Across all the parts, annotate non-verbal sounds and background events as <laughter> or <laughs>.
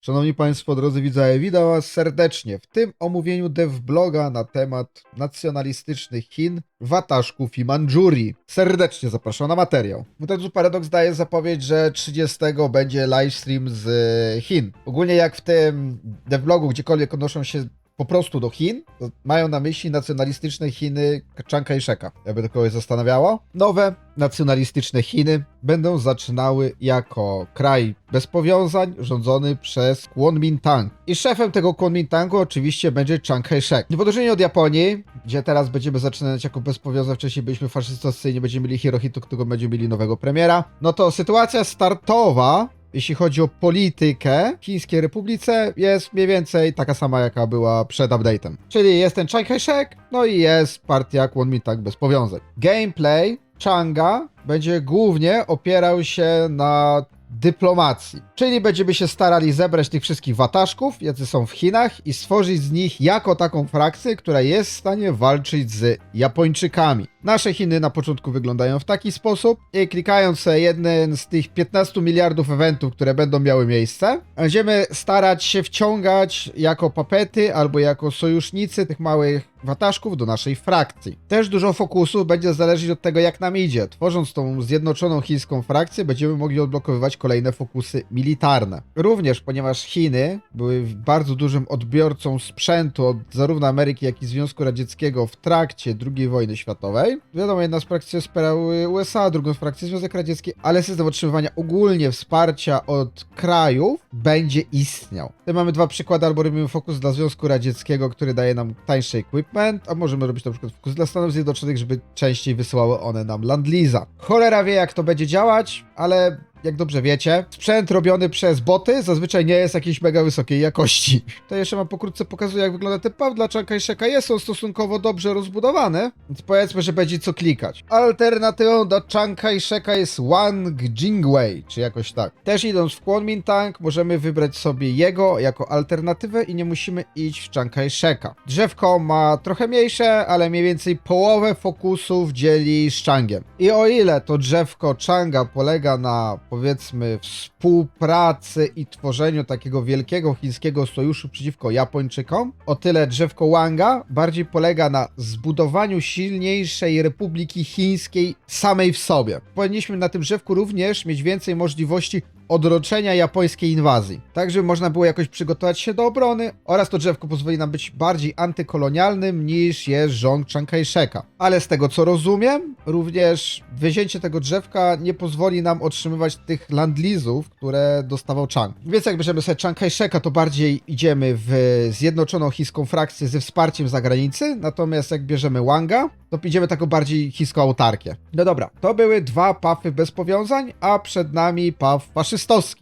Szanowni Państwo, drodzy widzowie, witam Was serdecznie w tym omówieniu devbloga na temat nacjonalistycznych Chin, Wataszków i Mandżurii. Serdecznie zapraszam na materiał. Mutantus Paradox daje zapowiedź, że 30 będzie livestream z Chin. Ogólnie jak w tym devblogu gdziekolwiek odnoszą się po prostu do Chin, mają na myśli nacjonalistyczne Chiny Chiang Kai-sheka. Jakby to kogoś zastanawiało. Nowe nacjonalistyczne Chiny będą zaczynały jako kraj bez powiązań rządzony przez Kuomintang. I szefem tego Kuomintangu oczywiście będzie Chiang Kai-shek. W odróżnieniu od Japonii, gdzie teraz będziemy zaczynać jako bez powiązań, wcześniej byliśmy faszystowscy i nie będziemy mieli Hirohito, którego będziemy mieli nowego premiera, no to sytuacja startowa jeśli chodzi o politykę w Chińskiej Republice, jest mniej więcej taka sama, jaka była przed update'em. Czyli jest ten Chiang Kai-shek, no i jest partia Kuomintang bez powiązań. Gameplay Changa będzie głównie opierał się na dyplomacji. Czyli będziemy się starali zebrać tych wszystkich wataszków, jacy są w Chinach i stworzyć z nich jako taką frakcję, która jest w stanie walczyć z Japończykami. Nasze Chiny na początku wyglądają w taki sposób i klikając jeden z tych 15 miliardów eventów, które będą miały miejsce, będziemy starać się wciągać jako papety albo jako sojusznicy tych małych wataszków do naszej frakcji. Też dużo fokusu będzie zależeć od tego, jak nam idzie. Tworząc tą zjednoczoną chińską frakcję, będziemy mogli odblokowywać kolejne fokusy militarne. Również, ponieważ Chiny były bardzo dużym odbiorcą sprzętu od zarówno Ameryki, jak i Związku Radzieckiego w trakcie II wojny światowej. Wiadomo, jedna z frakcji wspierały USA, drugą z frakcji Związek Radziecki, ale system otrzymywania ogólnie wsparcia od krajów będzie istniał. Tutaj mamy dwa przykłady, albo robimy fokus dla Związku Radzieckiego, który daje nam tańszy equipment, a możemy robić na przykład fokus dla Stanów Zjednoczonych, żeby częściej wysyłały one nam Land-Lease'a. Cholera wie, jak to będzie działać, ale jak dobrze wiecie, sprzęt robiony przez boty zazwyczaj nie jest jakiejś mega wysokiej jakości. To jeszcze wam pokrótce pokazuję, jak wygląda ten pub dla Chiang Kai-sheka. Jest on stosunkowo dobrze rozbudowany, więc powiedzmy, że będzie co klikać. Alternatywą do Chiang Kai-sheka jest Wang Jingwei, czy jakoś tak. Też idąc w Kuomintang, możemy wybrać sobie jego jako alternatywę i nie musimy iść w Chiang Kai-sheka. Drzewko ma trochę mniejsze, ale mniej więcej połowę fokusów dzieli z Changiem. I o ile to drzewko Changa polega na powiedzmy współpracy i tworzeniu takiego wielkiego chińskiego sojuszu przeciwko Japończykom, o tyle drzewko Wanga bardziej polega na zbudowaniu silniejszej Republiki Chińskiej samej w sobie. Powinniśmy na tym drzewku również mieć więcej możliwości odroczenia japońskiej inwazji. Tak, żeby można było jakoś przygotować się do obrony oraz to drzewko pozwoli nam być bardziej antykolonialnym niż jest rząd Chiang Kai-sheka. Ale z tego co rozumiem, również wyzięcie tego drzewka nie pozwoli nam otrzymywać tych landlizów, które dostawał Chang. Więc jak bierzemy sobie Chiang Kai-sheka, to bardziej idziemy w zjednoczoną chińską frakcję ze wsparciem zagranicy, natomiast jak bierzemy Wanga, to idziemy taką bardziej chińską autarkię. No dobra, to były dwa pafy bez powiązań, a przed nami paf faszystowski.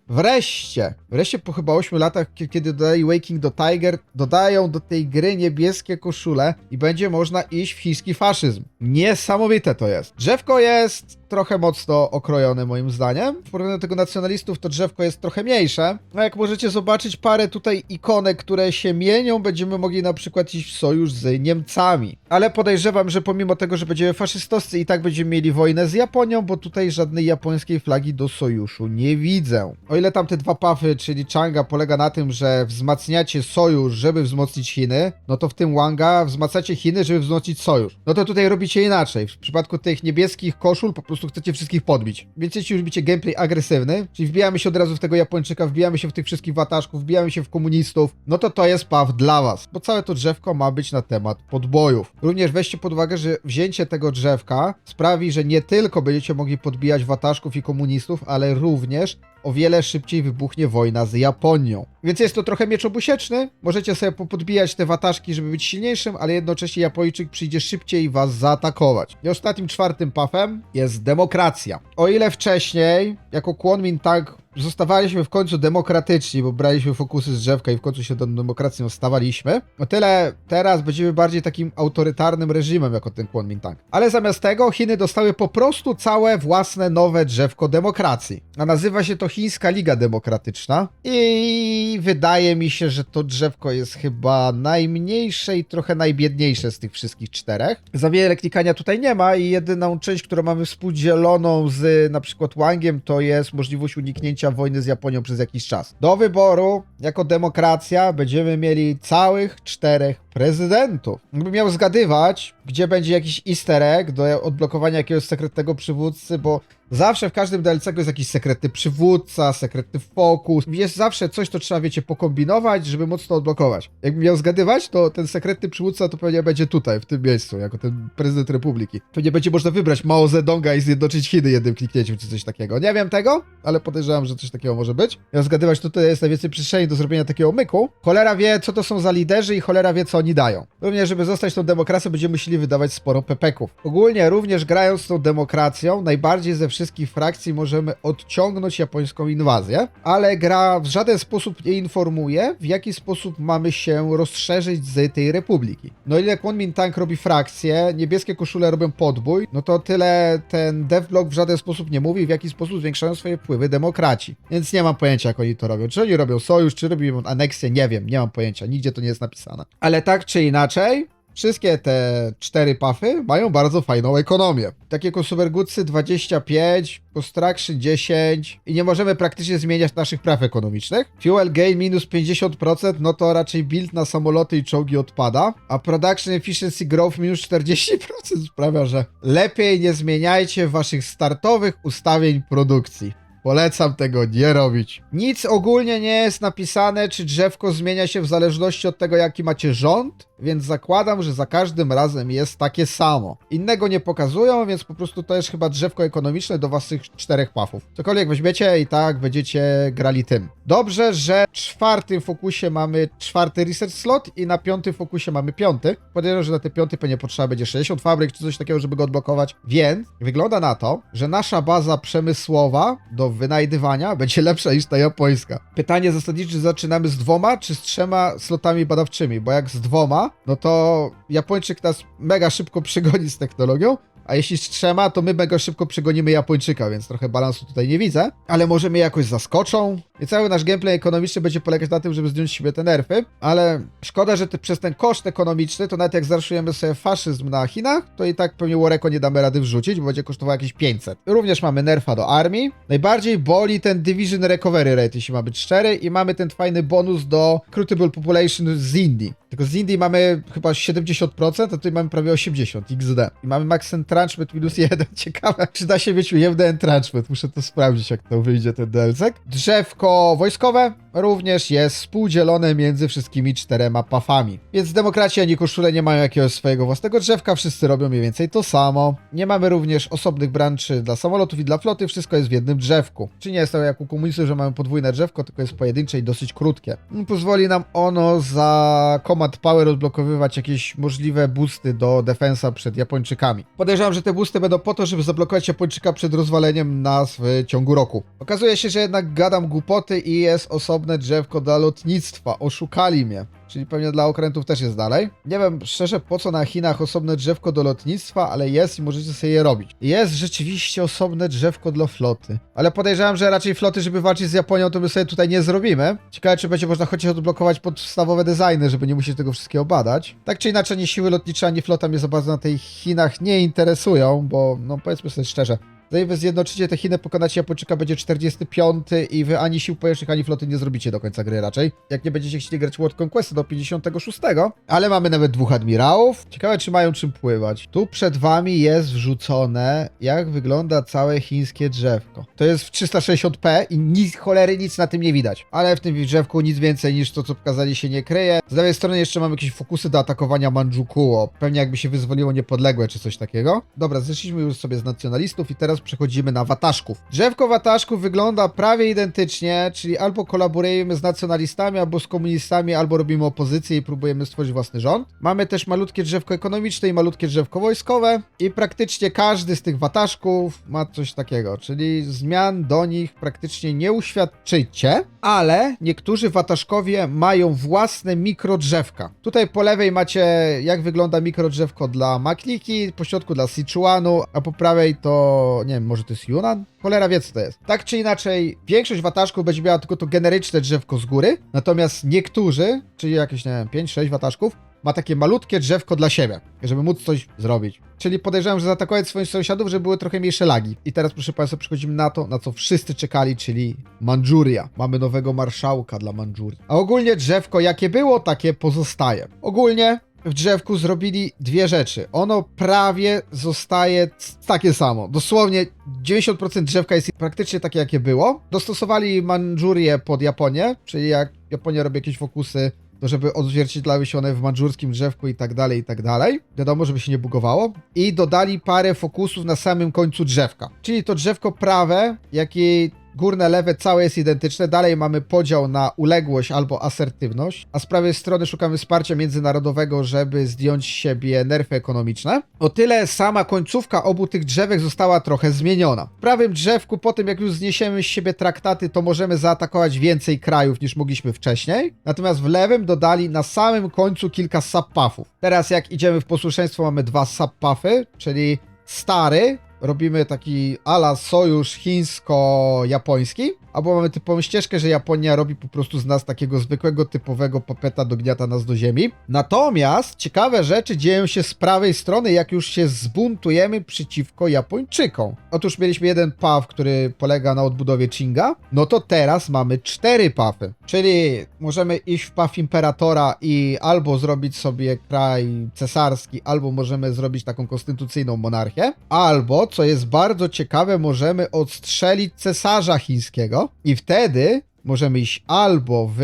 Wreszcie, wreszcie po chyba 8 latach, kie- kiedy dodali Waking do Tiger, dodają do tej gry niebieskie koszule i będzie można iść w chiński faszyzm. Niesamowite to jest. Drzewko jest trochę mocno okrojone moim zdaniem. W porównaniu do tego nacjonalistów to drzewko jest trochę mniejsze. No jak możecie zobaczyć parę tutaj ikonek, które się mienią, będziemy mogli na przykład iść w sojusz z Niemcami. Ale podejrzewam, że pomimo tego, że będziemy faszystowscy i tak będziemy mieli wojnę z Japonią, bo tutaj żadnej japońskiej flagi do sojuszu nie widzę. O ile tamte dwa pafy, czyli Changa polega na tym, że wzmacniacie sojusz, żeby wzmocnić Chiny, no to w tym Wanga wzmacniacie Chiny, żeby wzmocnić sojusz. No to tutaj robicie inaczej. W przypadku tych niebieskich koszul po prostu chcecie wszystkich podbić. Więc jeśli już robicie gameplay agresywny, czyli wbijamy się od razu w tego Japończyka, wbijamy się w tych wszystkich wataszków, wbijamy się w komunistów, no to to jest paw dla was. Bo całe to drzewko ma być na temat podbojów. Również weźcie pod uwagę, że wzięcie tego drzewka sprawi, że nie tylko będziecie mogli podbijać wataszków i komunistów, ale również o wiele szybciej wybuchnie wojna z Japonią. Więc jest to trochę miecz obusieczny. Możecie sobie popodbijać te wataszki, żeby być silniejszym, ale jednocześnie Japończyk przyjdzie szybciej was zaatakować. I ostatnim czwartym pafem jest demokracja. O ile wcześniej, jako Kuomintang zostawaliśmy w końcu demokratyczni, bo braliśmy fokusy z drzewka i w końcu się tą demokracją stawaliśmy. O tyle teraz będziemy bardziej takim autorytarnym reżimem jako ten Kuomintang. Ale zamiast tego Chiny dostały po prostu całe własne nowe drzewko demokracji. A nazywa się to Chińska Liga Demokratyczna i wydaje mi się, że to drzewko jest chyba najmniejsze i trochę najbiedniejsze z tych wszystkich czterech. Za wiele klikania tutaj nie ma i jedyną część, którą mamy współdzieloną z na przykład Wangiem to jest możliwość uniknięcia wojny z Japonią przez jakiś czas. Do wyboru, jako demokracja, będziemy mieli całych czterech prezydentów. Gdybym miał zgadywać, gdzie będzie jakiś easter egg do odblokowania jakiegoś sekretnego przywódcy, bo zawsze w każdym DLC jest jakiś sekretny przywódca, sekretny fokus. Jest zawsze coś, to trzeba, wiecie, pokombinować, żeby móc to odblokować. Jakbym miał zgadywać, to ten sekretny przywódca to pewnie będzie tutaj, w tym miejscu, jako ten prezydent republiki. Pewnie będzie można wybrać Mao Zedonga i zjednoczyć Chiny jednym kliknięciem, czy coś takiego. Nie wiem tego, ale podejrzewam, że coś takiego może być. Miał zgadywać, tutaj jest najwięcej przestrzeni do zrobienia takiego myku. Cholera wie, co to są za liderzy i cholera wie, co oni dają. Również, żeby zostać tą demokracją, będziemy musieli wydawać sporo pepeków. Ogólnie, również grając tą demokracją, najbardziej ze wszystkich frakcji możemy odciągnąć japońską inwazję, ale gra w żaden sposób nie informuje, w jaki sposób mamy się rozszerzyć z tej republiki. No ile Kuomintang robi frakcję, niebieskie koszule robią podbój, no to tyle ten devblog w żaden sposób nie mówi, w jaki sposób zwiększają swoje wpływy demokraci. Więc nie mam pojęcia, jak oni to robią. Czy oni robią sojusz, czy robią aneksję, nie wiem, nie mam pojęcia, nigdzie to nie jest napisane. Ale tak czy inaczej, Wszystkie te cztery pafy mają bardzo fajną ekonomię. Takie Consumer Goodsy 25, Construction 10 i nie możemy praktycznie zmieniać naszych praw ekonomicznych. Fuel Gain minus 50%, no to raczej build na samoloty i czołgi odpada, a Production Efficiency Growth minus 40% sprawia, że lepiej nie zmieniajcie waszych startowych ustawień produkcji. Polecam tego nie robić. Nic ogólnie nie jest napisane, czy drzewko zmienia się w zależności od tego, jaki macie rząd, więc zakładam, że za każdym razem jest takie samo. Innego nie pokazują, więc po prostu to jest chyba drzewko ekonomiczne do waszych czterech pafów. Cokolwiek weźmiecie i tak będziecie grali tym. Dobrze, że w czwartym fokusie mamy czwarty research slot i na piątym fokusie mamy piąty. Podejrzewam, że na ten piąty pewnie potrzeba będzie 60 fabryk czy coś takiego, żeby go odblokować. Więc wygląda na to, że nasza baza przemysłowa do wynajdywania będzie lepsza niż ta japońska. Pytanie zasadnicze, czy zaczynamy z dwoma czy z trzema slotami badawczymi, bo jak z dwoma, no to Japończyk nas mega szybko przygoni z technologią, a jeśli z trzema, to my mega szybko przygonimy Japończyka, więc trochę balansu tutaj nie widzę, ale może mnie jakoś zaskoczą. I cały nasz gameplay ekonomiczny będzie polegać na tym, żeby zdjąć z siebie te nerfy, ale szkoda, że ty, przez ten koszt ekonomiczny, to nawet jak zarszujemy sobie faszyzm na Chinach, to i tak pewnie Wareko nie damy rady wrzucić, bo będzie kosztował jakieś 500. Również mamy nerfa do armii. Najbardziej boli ten Division Recovery Rate, jeśli ma być 4 i mamy ten fajny bonus do Recruitable Population z Indii. Tylko z Indii mamy chyba 70%, a tutaj mamy prawie 80% XD. I mamy max entrenchment minus 1. <laughs> Ciekawe, czy da się mieć ujemny entrenchment. Muszę to sprawdzić, jak to wyjdzie ten DLC. Drzewko wojskowe również jest współdzielone między wszystkimi czterema pafami. Więc demokraci ani koszule nie mają jakiegoś swojego własnego drzewka, wszyscy robią mniej więcej to samo. Nie mamy również osobnych branczy dla samolotów i dla floty, wszystko jest w jednym drzewku. Czy nie jest to jak u komunistów, że mamy podwójne drzewko, tylko jest pojedyncze i dosyć krótkie. Pozwoli nam ono za Command Power odblokowywać jakieś możliwe boosty do defensa przed Japończykami. Podejrzewam, że te boosty będą po to, żeby zablokować Japończyka przed rozwaleniem nas w ciągu roku. Okazuje się, że jednak gadam głupoty i jest osobne drzewko dla lotnictwa. Oszukali mnie. Czyli pewnie dla okrętów też jest dalej. Nie wiem szczerze po co na Chinach osobne drzewko do lotnictwa, ale jest i możecie sobie je robić. Jest rzeczywiście osobne drzewko dla floty. Ale podejrzewam, że raczej floty, żeby walczyć z Japonią, to my sobie tutaj nie zrobimy. Ciekawe, czy będzie można chociaż odblokować podstawowe designy, żeby nie musieć tego wszystkiego badać. Tak czy inaczej, nie siły lotnicze, ani flota mnie za bardzo na tej Chinach nie interesują, bo no powiedzmy sobie szczerze, Zanim wy zjednoczycie te Chiny, pokonacie Japończyka, będzie 45 i wy ani sił powietrznych, ani floty nie zrobicie do końca gry raczej. Jak nie będziecie chcieli grać World Conquest do 56, ale mamy nawet dwóch admirałów. Ciekawe, czy mają czym pływać. Tu przed wami jest wrzucone, jak wygląda całe chińskie drzewko. To jest w 360p i nic, cholery nic na tym nie widać. Ale w tym drzewku nic więcej niż to, co pokazali się nie kryje. Z lewej strony jeszcze mamy jakieś fokusy do atakowania Manchukuo. Pewnie jakby się wyzwoliło niepodległe, czy coś takiego. Dobra, zeszliśmy już sobie z nacjonalistów i teraz przechodzimy na wataszków. Drzewko wataszków wygląda prawie identycznie, czyli albo kolaborujemy z nacjonalistami, albo z komunistami, albo robimy opozycję i próbujemy stworzyć własny rząd. Mamy też malutkie drzewko ekonomiczne i malutkie drzewko wojskowe i praktycznie każdy z tych wataszków ma coś takiego, czyli zmian do nich praktycznie nie uświadczycie, ale niektórzy wataszkowie mają własne mikrodrzewka. Tutaj po lewej macie jak wygląda mikrodrzewko dla Makliki, po środku dla Sichuanu, a po prawej to nie wiem, może to jest Yunnan? Cholera wie co to jest. Tak czy inaczej, większość wataszków będzie miała tylko to generyczne drzewko z góry, natomiast niektórzy, czyli jakieś, nie wiem, 5-6 wataszków, ma takie malutkie drzewko dla siebie, żeby móc coś zrobić. Czyli podejrzewam, że zaatakować swoich sąsiadów, żeby były trochę mniejsze lagi. I teraz, proszę Państwa, przechodzimy na to, na co wszyscy czekali, czyli Mandżuria. Mamy nowego marszałka dla Mandżurii. A ogólnie drzewko jakie było, takie pozostaje. Ogólnie w drzewku zrobili dwie rzeczy. Ono prawie zostaje takie samo. Dosłownie 90% drzewka jest praktycznie takie, jakie było. Dostosowali Mandżurię pod Japonię, czyli jak Japonia robi jakieś fokusy, to żeby odzwierciedlały się one w mandżurskim drzewku i tak dalej, i tak dalej. Wiadomo, żeby się nie bugowało. I dodali parę fokusów na samym końcu drzewka. Czyli to drzewko prawe, jak i górne, lewe, całe jest identyczne. Dalej mamy podział na uległość albo asertywność, a z prawej strony szukamy wsparcia międzynarodowego, żeby zdjąć z siebie nerfy ekonomiczne. O tyle sama końcówka obu tych drzewek została trochę zmieniona. W prawym drzewku, po tym jak już zniesiemy z siebie traktaty, to możemy zaatakować więcej krajów niż mogliśmy wcześniej. Natomiast w lewym dodali na samym końcu kilka subpuffów. Teraz jak idziemy w posłuszeństwo mamy dwa subpuffy, czyli stary, robimy taki ala sojusz chińsko-japoński, albo mamy typową ścieżkę, że Japonia robi po prostu z nas takiego zwykłego, typowego papeta, dogniata nas do ziemi. Natomiast ciekawe rzeczy dzieją się z prawej strony, jak już się zbuntujemy przeciwko Japończykom. Otóż mieliśmy jeden paw, który polega na odbudowie Chinga, no to teraz mamy cztery pafy, czyli możemy iść w paw Imperatora i albo zrobić sobie kraj cesarski, albo możemy zrobić taką konstytucyjną monarchię, albo, co jest bardzo ciekawe, możemy odstrzelić cesarza chińskiego i wtedy możemy iść albo w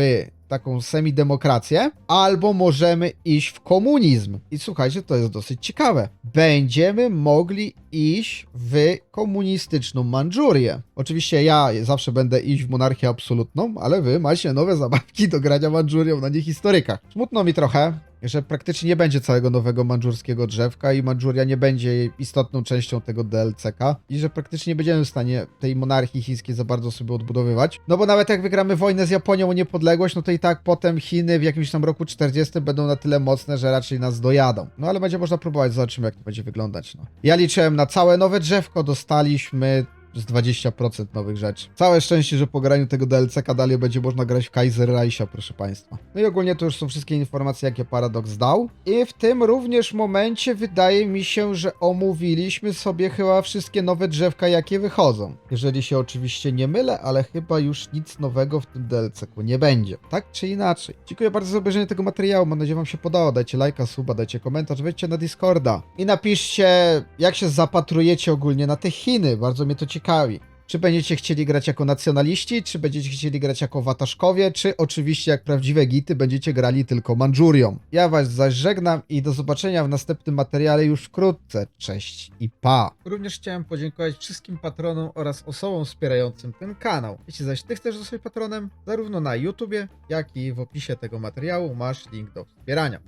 taką semidemokrację, albo możemy iść w komunizm. I słuchajcie, to jest dosyć ciekawe. Będziemy mogli iść w komunistyczną Mandżurię. Oczywiście ja zawsze będę iść w monarchię absolutną, ale wy macie nowe zabawki do grania Mandżurią na niehistorykach. Smutno mi trochę, że praktycznie nie będzie całego nowego mandżurskiego drzewka i Mandżuria nie będzie istotną częścią tego DLC-ka i że praktycznie nie będziemy w stanie tej monarchii chińskiej za bardzo sobie odbudowywać. No bo nawet jak wygramy wojnę z Japonią o niepodległość, no to i tak potem Chiny w jakimś tam roku 40 będą na tyle mocne, że raczej nas dojadą. No ale będzie można próbować, zobaczymy jak to będzie wyglądać. No. Ja liczyłem na całe nowe drzewko, dostaliśmy z 20% nowych rzeczy. Całe szczęście, że po graniu tego DLC-ka dalej będzie można grać w Kaiser Reicha, proszę Państwa. No i ogólnie to już są wszystkie informacje, jakie Paradox dał. I w tym również momencie wydaje mi się, że omówiliśmy sobie chyba wszystkie nowe drzewka, jakie wychodzą. Jeżeli się oczywiście nie mylę, ale chyba już nic nowego w tym DLC-ku nie będzie. Tak czy inaczej. Dziękuję bardzo za obejrzenie tego materiału. Mam nadzieję, Wam się podobało. Dajcie lajka, suba, dajcie komentarz, wejdźcie na Discorda i napiszcie, jak się zapatrujecie ogólnie na te Chiny. Bardzo mnie to ciekawi. Czy będziecie chcieli grać jako nacjonaliści, czy będziecie chcieli grać jako wataszkowie, czy oczywiście jak prawdziwe gity będziecie grali tylko Mandżurią. Ja was zaś żegnam i do zobaczenia w następnym materiale już wkrótce. Cześć i pa! Również chciałem podziękować wszystkim patronom oraz osobom wspierającym ten kanał. Jeśli zaś ty chcesz zostać patronem, zarówno na YouTubie, jak i w opisie tego materiału masz link do wspierania.